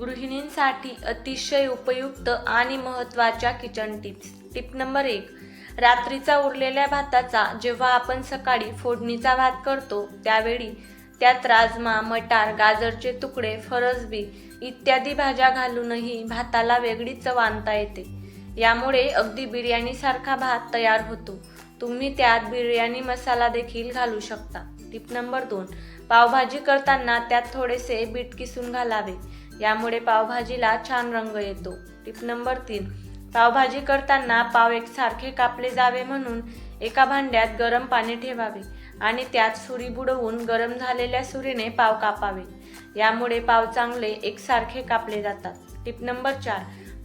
गृहिणींसाठी अतिशय उपयुक्त आणि महत्त्वाच्या किचन टिप्स टिप नंबर एक रात्रीचा उरलेल्या भाताचा जेव्हा आपण सकाळी फोडणीचा भात करतो त्यावेळी त्यात राजमा मटार गाजरचे तुकडे फरसबी इत्यादी भाज्या घालूनही भाताला वेगळी चव आणता येते. यामुळे अगदी बिर्याणीसारखा भात तयार होतो. तुम्ही त्यात बिर्याणी मसाला देखील घालू शकता. टिप नंबर दोन पावभाजी करताना त्यात थोडेसे बीट किसून घालावे. यामुळे पावभाजीला छान रंग येतो. टिप नंबर तीन. पावभाजी करताना पाव एकसारखे कापले जावे म्हणून एका भांड्यात गरम पाणी ठेवावे आणि त्यात सुरी बुडवून गरम झालेल्या सुरीने पाव कापावे. यामुळे पाव चांगले एकसारखे कापले जातात. टिप नंबर चार.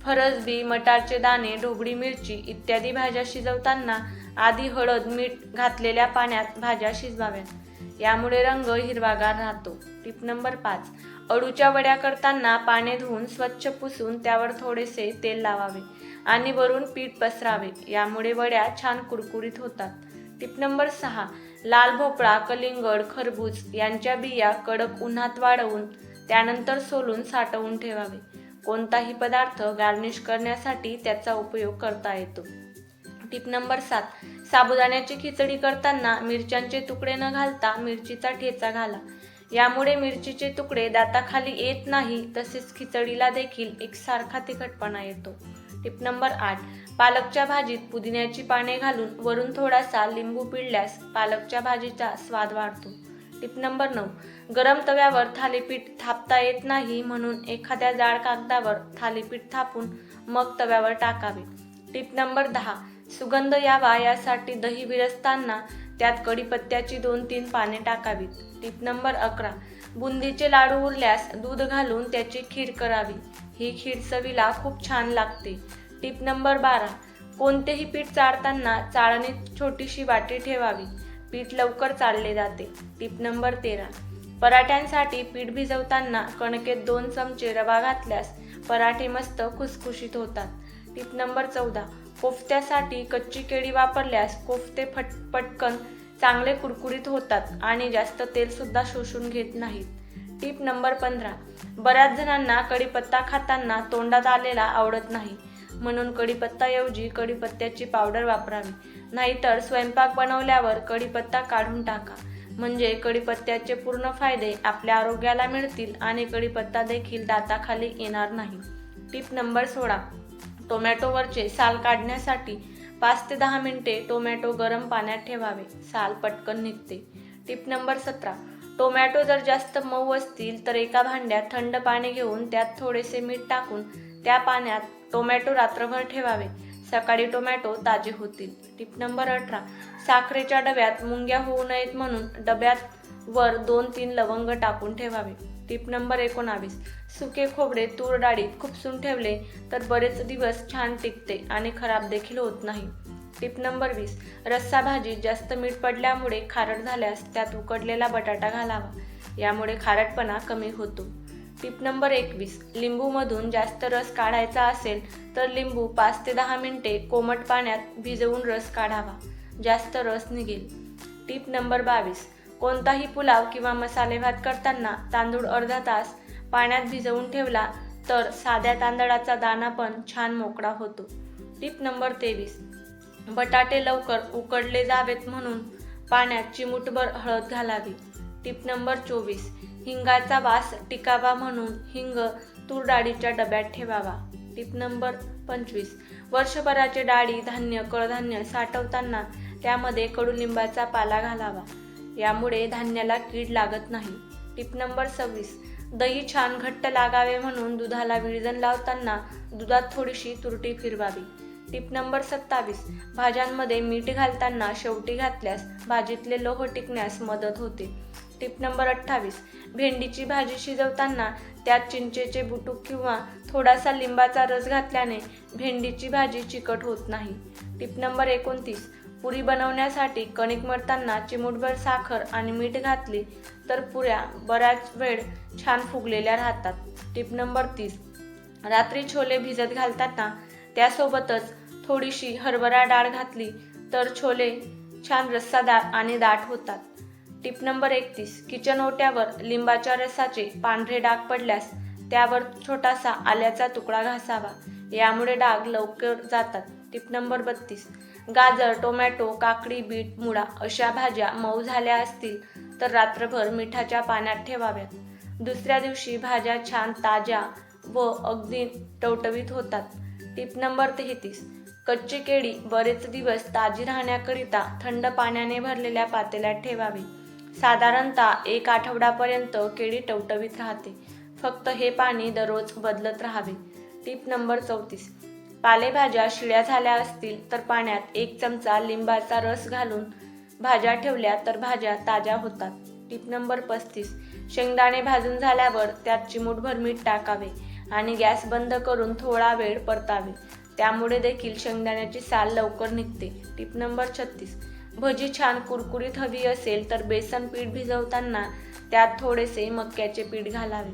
फरसबी मटारचे दाणे ढोबळी मिरची इत्यादी भाज्या शिजवताना आधी हळद मीठ घातलेल्या पाण्यात भाज्या शिजवाव्यात. यामुळे रंग हिरवागार राहतो. टिप नंबर पाच. अळूच्या वड्या करताना पाने धुवून स्वच्छ पुसून त्यावर थोडेसे तेल लावावे आणि वरून पीठ पसरावे. यामुळे वड्या छान कुरकुरीत होतात. टिप नंबर सहा. लाल भोपळा कलिंगड खरबूज यांच्या बिया कडक उन्हात वाढवून त्यानंतर सोलून साठवून ठेवावे. कोणताही पदार्थ गार्निश करण्यासाठी त्याचा उपयोग करता येतो. टिप नंबर सात. साबुदाण्याची खिचडी करताना मिरच्यांचे तुकडे न घालता मिरचीचा ठेचा घाला. यामुळे मिरचीचे तुकडे दाताखाली येत नाही तसेच खिचडीला देखील एकसारखा तिखटपणा येतो. टिप नंबर आठ पालकच्या भाजीत पुदिन्याची पाने घालून वरून थोडासा लिंबू पिळल्यास पालकच्या भाजीचा स्वाद वाढतो. टिप नंबर नऊ गरम तव्यावर थालीपीठ थापता येत नाही म्हणून एखाद्या जाड कागदावर थालीपीठ थापून मग तव्यावर टाकावे. टिप नंबर दहा सुगंध यावा यासाठी दही विरसताना त्यात कढीपत्त्याची दोन तीन पाने टाकावीत. टीप नंबर अकरा. बुंदीचे लाडू उरल्यास दूध घालून त्याची खीर करावी. ही खीर चवीला खूप छान लागते. टीप नंबर बारा. कोणतेही पीठ चाळताना चाळणीत छोटीशी वाटी ठेवावी. पीठ लवकर चालले जाते. टीप नंबर तेरा. पराठ्यांसाठी पीठ भिजवताना कणकेत दोन चमचे रवा घातल्यास पराठे मस्त खुसखुशीत होतात. टीप नंबर चौदा. कोफ्त्यासाठी कच्ची केळी वापरल्यास कोफ्ते फट पटकन चांगले कुरकुरीत होतात आणि जास्त तेलसुद्धा शोषून घेत नाहीत. टीप नंबर पंधरा. बऱ्याच जणांना कढीपत्ता खाताना तोंडात आलेला आवडत नाही. म्हणून कढीपत्ताऐवजी कढीपत्त्याची पावडर वापरावी. नाहीतर स्वयंपाक बनवल्यावर कढीपत्ता काढून टाका. म्हणजे कढीपत्त्याचे पूर्ण फायदे आपल्या आरोग्याला मिळतील आणि कढीपत्ता देखील दाताखाली येणार नाही. टीप नंबर सोळा. टोमॅटोवरचे साल काढण्यासाठी पाच ते दहा मिनिटे टोमॅटो गरम पाण्यात ठेवावे. साल पटकन निघते. टिप नंबर सतरा. टोमॅटो जर जास्त मऊ असतील तर एका भांड्यात थंड पाणी घेऊन त्यात थोडेसे मीठ टाकून त्या पाण्यात टोमॅटो रात्रभर ठेवावे. सकाळी टोमॅटो ताजे होतील. टिप नंबर अठरा. साखरेच्या डब्यात मुंग्या होऊ नयेत म्हणून डब्यात वर दोन तीन लवंग टाकून ठेवावे. टिप नंबर एकोणावीस. सुके खोबरे तूर डाळीत खुपसून ठेवले तर बरेच दिवस छान टिकते आणि खराब देखील होत नाही. टिप नंबर वीस. रस्सा भाजीत जास्त मीठ पडल्यामुळे खारट झाल्यास त्यात उकडलेला बटाटा घालावा. यामुळे खारटपणा कमी होतो. टिप नंबर एकवीस. लिंबूमधून जास्त रस काढायचा असेल तर लिंबू पाच ते दहा मिनिटे कोमट पाण्यात भिजवून रस काढावा. जास्त रस निघेल. टिप नंबर बावीस. कोणताही पुलाव किंवा मसाले भात करताना तांदूळ अर्धा तास पाण्यात भिजवून ठेवला तर साध्या तांदळाचा दाणा पण छान मोकळा होतो. टिप नंबर तेवीस. बटाटे लवकर उकडले जावेत म्हणून पाण्यात चिमूटभर हळद घालावी. टिप नंबर चोवीस. हिंगाचा वास टिकावा म्हणून हिंग तूर डाळीच्या डब्यात ठेवावा. टिप नंबर पंचवीस. वर्षभराचे डाळी धान्य कडधान्य साठवताना त्यामध्ये कडुलिंबाचा पाला घालावा. यामुळे धान्याला कीड लागत नाही. टिप नंबर सव्वीस. दही छान घट्ट लागावे म्हणून दुधाला विळजन लावताना दुधात थोडीशी तुरटी फिरवावी. टिप नंबर सत्तावीस. भाज्यांमध्ये मीठ घालताना शेवटी घातल्यास भाजीतले लोह टिकण्यास मदत होते. टिप नंबर अठ्ठावीस. भेंडीची भाजी शिजवताना त्यात चिंचेचे बुटूक किंवा थोडासा लिंबाचा रस घातल्याने भेंडीची भाजी चिकट होत नाही. टिप नंबर एकोणतीस. पुरी बनवण्यासाठी कणिक मळताना चिमूटभर साखर आणि मीठ घातली तर पुऱ्या बऱ्याच वेळ छान फुगलेल्या राहतात. टिप नंबर तीस. रात्री छोले भिजत घालताना त्यासोबतच थोडीशी हरभरा डाळ घातली तर छोले छान रस्सादार आणि दाट होतात. टिप नंबर एकतीस. किचन ओट्यावर लिंबाच्या रसाचे पांढरे डाग पडल्यास त्यावर छोटासा आल्याचा तुकडा घासावा. यामुळे डाग लवकर जातात. टिप नंबर बत्तीस. गाजर टोमॅटो काकडी बीट मुळा अशा भाज्या मऊ झाल्या असतील तर रात्रभर मिठाच्या पाण्यात ठेवाव्यात. दुसऱ्या दिवशी भाज्या छान ताज्या व अगदी टवटवीत होतात. टिप नंबर तेहतीस. कच्ची केळी बरेच दिवस ताजी राहण्याकरिता थंड पाण्याने भरलेल्या पातेल्यात ठेवावी. साधारणतः एक आठवडापर्यंत केळी टवटवीत राहते. फक्त हे पाणी दररोज बदलत राहावे. टिप नंबर चौतीस. पालेभाज्या शिळ्या झाल्या असतील तर पाण्यात एक चमचा लिंबाचा रस घालून भाज्या ठेवल्या तर भाज्या ताज्या होतात. टिप नंबर पस्तीस. शेंगदाणे भाजून झाल्यावर त्यात चिमूटभर मीठ टाकावे आणि गॅस बंद करून थोडा वेळ परतावे. त्यामुळे देखील शेंगदाण्याची साल लवकर निघते. टिप नंबर छत्तीस. भजी छान कुरकुरीत हवी असेल तर बेसन पीठ भिजवताना त्यात थोडेसे मक्याचे पीठ घालावे.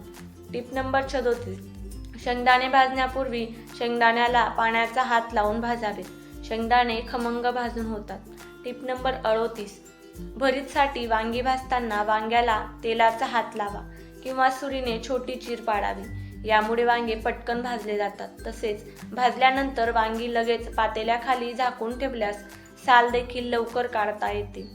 टिप नंबर सदोतीस शेंगदाणे भाजण्यापूर्वी शेंगदाण्याला पाण्याचा हात लावून भाजावे. शेंगदाणे खमंग भाजून होतात. टिप नंबर अडोतीस. भरीतसाठी वांगी भाजताना वांग्याला तेलाचा हात लावा किंवा सुरीने छोटी चीर पाडावी. यामुळे वांगे पटकन भाजले जातात. तसेच भाजल्यानंतर वांगी लगेच पातेल्याखाली झाकून ठेवल्यास साल देखील लवकर काढता येते.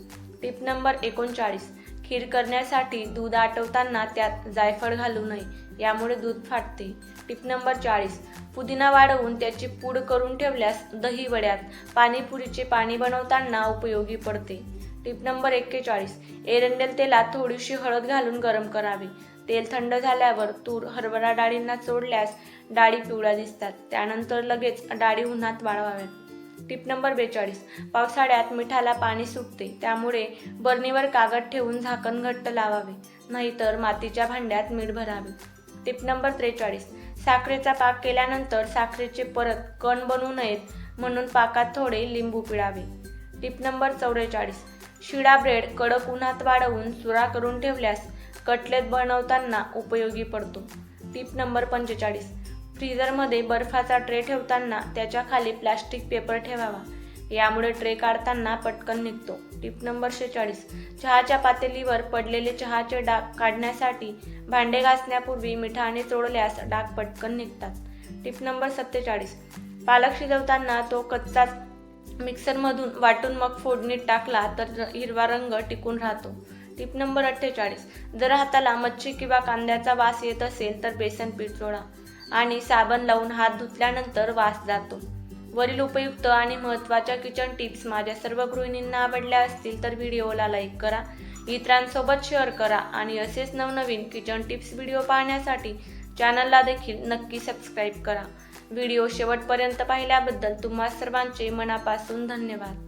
टिप नंबर एकोणचाळीस. खीर करण्यासाठी दूध आटवताना त्यात जायफळ घालू नये. यामुळे दूध फाटते. टिप नंबर चाळीस. पुदिना वाढवून त्याची पूड करून ठेवल्यास दही वड्यात पाणीपुरीचे पाणी बनवताना उपयोगी पडते. टिप नंबर एक्केचाळीस. एरंडेल तेलात थोडीशी हळद घालून गरम करावे. तेल थंड झाल्यावर तूर हरभरा डाळींना चोडल्यास डाळी पिवळ्या दिसतात. त्यानंतर लगेच डाळी उन्हात वाळवाव्यात. टिप नंबर बेचाळीस. पावसाळ्यात मिठाला पाणी सुटते. त्यामुळे बर्नीवर कागद ठेवून झाकण घट्ट लावावे. नाहीतर मातीच्या भांड्यात मीठ भरावे. टिप नंबर त्रेचाळीस. साखरेचा पाक केल्यानंतर साखरेचे परत कण बनू नयेत म्हणून पाकात थोडे लिंबू पिळावे. टिप नंबर चौवेचाळीस. शिळा ब्रेड कडक उन्हात वाढवून चुरा करून ठेवल्यास कटलेट बनवताना उपयोगी पडतो. टिप नंबर पंचेचाळीस. फ्रीजरमध्ये बर्फाचा ट्रे ठेवताना त्याच्याखाली प्लास्टिक पेपर ठेवावा. यामुळे ट्रे काढताना पटकन निघतो. टिप नंबर शेचाळीस. चहाच्या पातेलीवर पडलेले चहाचे डाग काढण्यासाठी भांडे घासण्यापूर्वी मिठाने चोळल्यास डाग पटकन निघतात. टिप नंबर सत्तेचाळीस. पालक शिजवताना तो कच्चाच मिक्सरमधून वाटून मग फोडणीत टाकला तर हिरवा रंग टिकून राहतो. टिप नंबर अठ्ठेचाळीस. जर हाताला मच्छी किंवा कांद्याचा वास येत असेल तर बेसन पीठ चोळा आणि साबण लावून हात धुतल्यानंतर वास जातो. वरील उपयुक्त आणि महत्त्वाच्या किचन टिप्स माझ्या सर्व गृहिणींना आवडल्या असतील तर व्हिडिओला लाईक करा. इतरांसोबत शेअर करा आणि असेच नवनवीन किचन टिप्स व्हिडिओ पाहण्यासाठी चॅनलला देखील नक्की सबस्क्राईब करा. व्हिडिओ शेवटपर्यंत पाहिल्याबद्दल तुम्हा सर्वांचे मनापासून धन्यवाद.